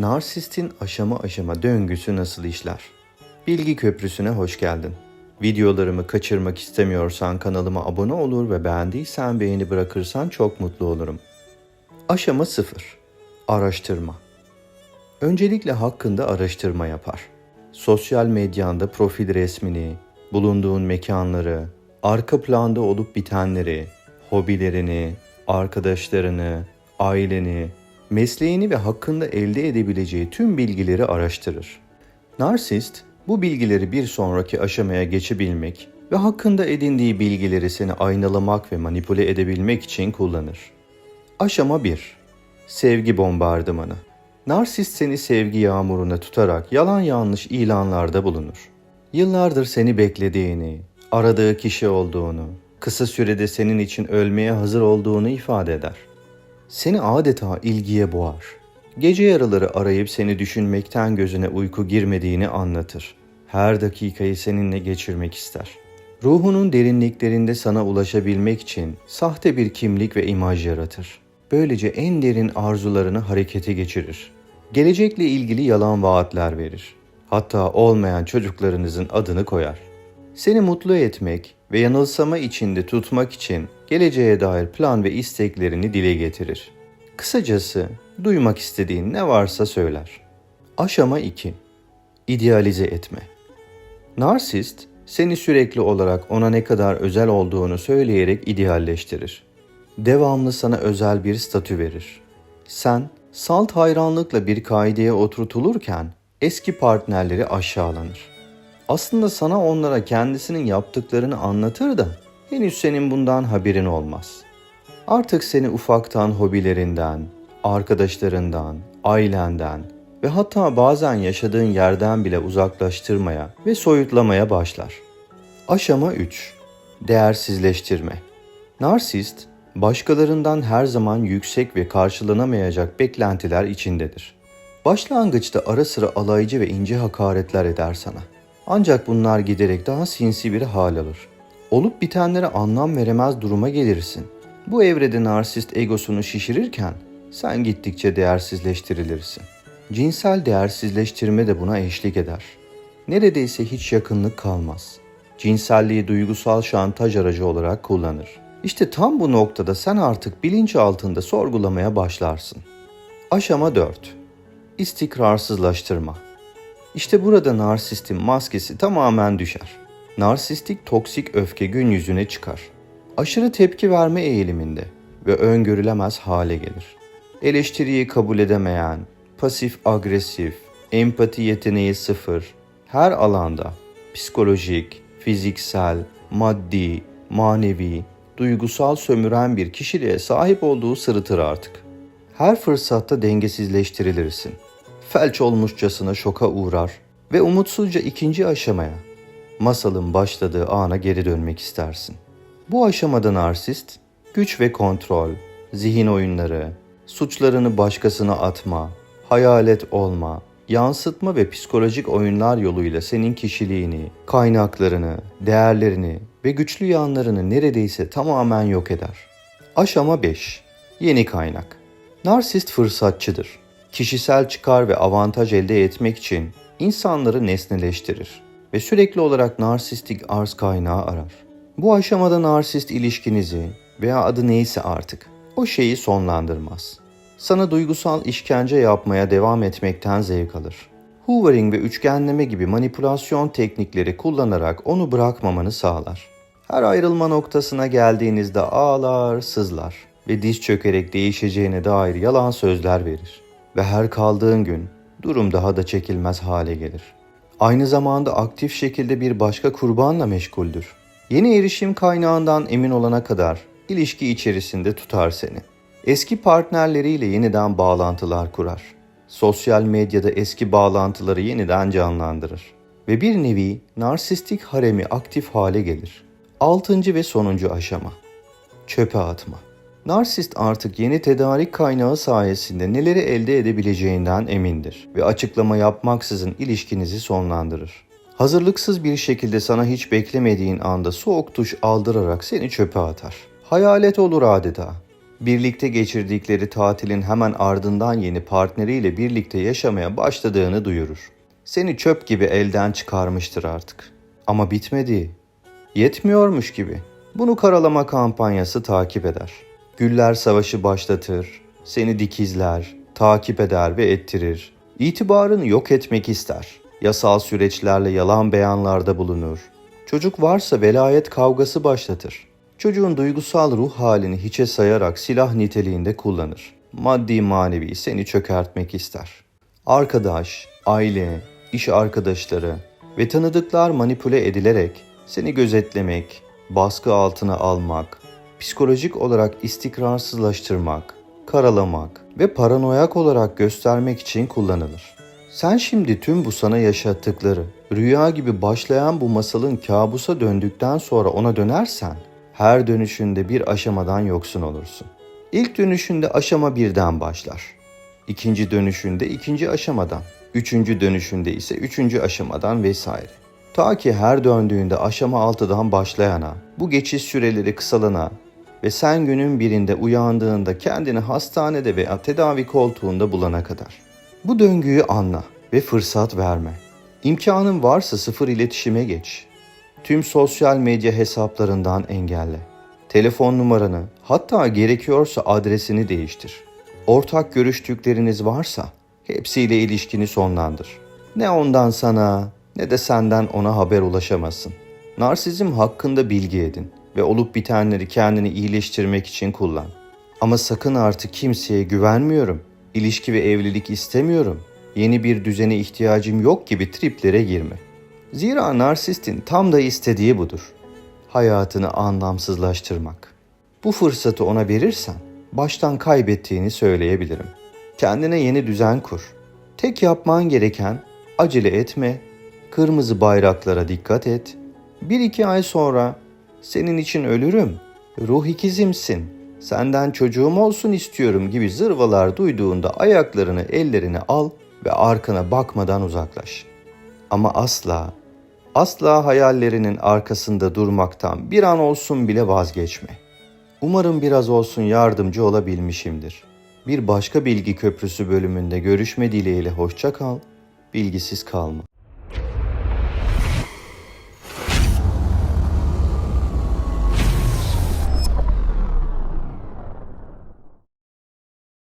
Narsistin aşama aşama döngüsü nasıl işler? Bilgi Köprüsü'ne hoş geldin. Videolarımı kaçırmak istemiyorsan kanalıma abone olur ve beğendiysen beğeni bırakırsan çok mutlu olurum. Aşama 0. Araştırma. Öncelikle hakkında araştırma yapar. Sosyal medyanda profil resmini, bulunduğun mekanları, arka planda olup bitenleri, hobilerini, arkadaşlarını, aileni, mesleğini ve hakkında elde edebileceği tüm bilgileri araştırır. Narsist, bu bilgileri bir sonraki aşamaya geçebilmek ve hakkında edindiği bilgileri seni aynalamak ve manipüle edebilmek için kullanır. Aşama 1. Sevgi bombardımanı. Narsist seni sevgi yağmuruna tutarak yalan yanlış ilanlarda bulunur. Yıllardır seni beklediğini, aradığı kişi olduğunu, kısa sürede senin için ölmeye hazır olduğunu ifade eder. Seni adeta ilgiye boğar. Gece yarıları arayıp seni düşünmekten gözüne uyku girmediğini anlatır. Her dakikayı seninle geçirmek ister. Ruhunun derinliklerinde sana ulaşabilmek için sahte bir kimlik ve imaj yaratır. Böylece en derin arzularını harekete geçirir. Gelecekle ilgili yalan vaatler verir. Hatta olmayan çocuklarınızın adını koyar. Seni mutlu etmek ve yanılsama içinde tutmak için geleceğe dair plan ve isteklerini dile getirir. Kısacası duymak istediğin ne varsa söyler. Aşama 2. İdealize etme. Narsist seni sürekli olarak ona ne kadar özel olduğunu söyleyerek idealleştirir. Devamlı sana özel bir statü verir. Sen salt hayranlıkla bir kaideye oturtulurken eski partnerleri aşağılanır. Aslında sana onlara kendisinin yaptıklarını anlatır da henüz senin bundan haberin olmaz. Artık seni ufaktan hobilerinden, arkadaşlarından, ailenden ve hatta bazen yaşadığın yerden bile uzaklaştırmaya ve soyutlamaya başlar. Aşama 3. Değersizleştirme. Narsist, başkalarından her zaman yüksek ve karşılanamayacak beklentiler içindedir. Başlangıçta ara sıra alaycı ve ince hakaretler eder sana. Ancak bunlar giderek daha sinsi bir hal alır. Olup bitenlere anlam veremez duruma gelirsin. Bu evrede narsist egosunu şişirirken sen gittikçe değersizleştirilirsin. Cinsel değersizleştirme de buna eşlik eder. Neredeyse hiç yakınlık kalmaz. Cinselliği duygusal şantaj aracı olarak kullanır. İşte tam bu noktada sen artık bilinç altında sorgulamaya başlarsın. Aşama 4. İstikrarsızlaştırma. İşte burada narsistin maskesi tamamen düşer. Narsistik toksik öfke gün yüzüne çıkar. Aşırı tepki verme eğiliminde ve öngörülemez hale gelir. Eleştiriyi kabul edemeyen, pasif agresif, empati yeteneği sıfır, her alanda psikolojik, fiziksel, maddi, manevi, duygusal sömüren bir kişiliğe sahip olduğu sırıtır artık. Her fırsatta dengesizleştirilirsin. Felç olmuşçasına şoka uğrar ve umutsuzca ikinci aşamaya, masalın başladığı ana geri dönmek istersin. Bu aşamada narsist, güç ve kontrol, zihin oyunları, suçlarını başkasına atma, hayalet olma, yansıtma ve psikolojik oyunlar yoluyla senin kişiliğini, kaynaklarını, değerlerini ve güçlü yanlarını neredeyse tamamen yok eder. Aşama 5. Yeni kaynak. Narsist fırsatçıdır. Kişisel çıkar ve avantaj elde etmek için insanları nesneleştirir ve sürekli olarak narsistik arz kaynağı arar. Bu aşamada narsist ilişkinizi veya adı neyse artık o şeyi sonlandırmaz. Sana duygusal işkence yapmaya devam etmekten zevk alır. Hoovering ve üçgenleme gibi manipülasyon teknikleri kullanarak onu bırakmamanı sağlar. Her ayrılma noktasına geldiğinizde ağlar, sızlar ve diz çökerek değişeceğine dair yalan sözler verir. Ve her kaldığın gün durum daha da çekilmez hale gelir. Aynı zamanda aktif şekilde bir başka kurbanla meşguldür. Yeni erişim kaynağından emin olana kadar ilişki içerisinde tutar seni. Eski partnerleriyle yeniden bağlantılar kurar. Sosyal medyada eski bağlantıları yeniden canlandırır. Ve bir nevi narsistik haremi aktif hale gelir. Altıncı ve sonuncu aşama. Çöpe atma. Narsist artık yeni tedarik kaynağı sayesinde neleri elde edebileceğinden emindir ve açıklama yapmaksızın ilişkinizi sonlandırır. Hazırlıksız bir şekilde sana hiç beklemediğin anda soğuk duş aldırarak seni çöpe atar. Hayalet olur adeta. birlikte geçirdikleri tatilin hemen ardından yeni partneriyle birlikte yaşamaya başladığını duyurur. Seni çöp gibi elden çıkarmıştır artık. Ama bitmedi. Yetmiyormuş gibi. Bunu karalama kampanyası takip eder. Güller savaşı başlatır, seni dikizler, takip eder ve ettirir. İtibarını yok etmek ister. Yasal süreçlerle yalan beyanlarda bulunur. Çocuk varsa velayet kavgası başlatır. Çocuğun duygusal ruh halini hiçe sayarak silah niteliğinde kullanır. Maddi manevi seni çökertmek ister. Arkadaş, aile, iş arkadaşları ve tanıdıklar manipüle edilerek seni gözetlemek, baskı altına almak, psikolojik olarak istikrarsızlaştırmak, karalamak ve paranoyak olarak göstermek için kullanılır. Sen şimdi tüm bu sana yaşattıkları, rüya gibi başlayan bu masalın kabusa döndükten sonra ona dönersen, her dönüşünde bir aşamadan yoksun olursun. İlk dönüşünde aşama birden başlar. İkinci dönüşünde ikinci aşamadan, üçüncü dönüşünde ise üçüncü aşamadan vesaire. Ta ki her döndüğünde aşama altıdan başlayana, bu geçiş süreleri kısalana ve sen günün birinde uyandığında kendini hastanede veya tedavi koltuğunda bulana kadar. Bu döngüyü anla ve fırsat verme. İmkanın varsa sıfır iletişime geç. Tüm sosyal medya hesaplarından engelle. Telefon numaranı, hatta gerekiyorsa adresini değiştir. Ortak görüştükleriniz varsa hepsiyle ilişkini sonlandır. Ne ondan sana ne de senden ona haber ulaşamazsın. Narsizm hakkında bilgi edin ve olup bitenleri kendini iyileştirmek için kullan. Ama sakın artık kimseye güvenmiyorum, ilişki ve evlilik istemiyorum, yeni bir düzene ihtiyacım yok gibi triplere girme. Zira narsistin tam da istediği budur. Hayatını anlamsızlaştırmak. Bu fırsatı ona verirsen baştan kaybettiğini söyleyebilirim. Kendine yeni düzen kur. Tek yapman gereken acele etme, kırmızı bayraklara dikkat et. Bir iki ay sonra senin için ölürüm, ruh ikizimsin, senden çocuğum olsun istiyorum gibi zırvalar duyduğunda ayaklarını ellerine al ve arkana bakmadan uzaklaş. Ama asla, asla hayallerinin arkasında durmaktan bir an olsun bile vazgeçme. Umarım biraz olsun yardımcı olabilmişimdir. Bir başka bilgi köprüsü bölümünde görüşme dileğiyle hoşça kal, bilgisiz kalma.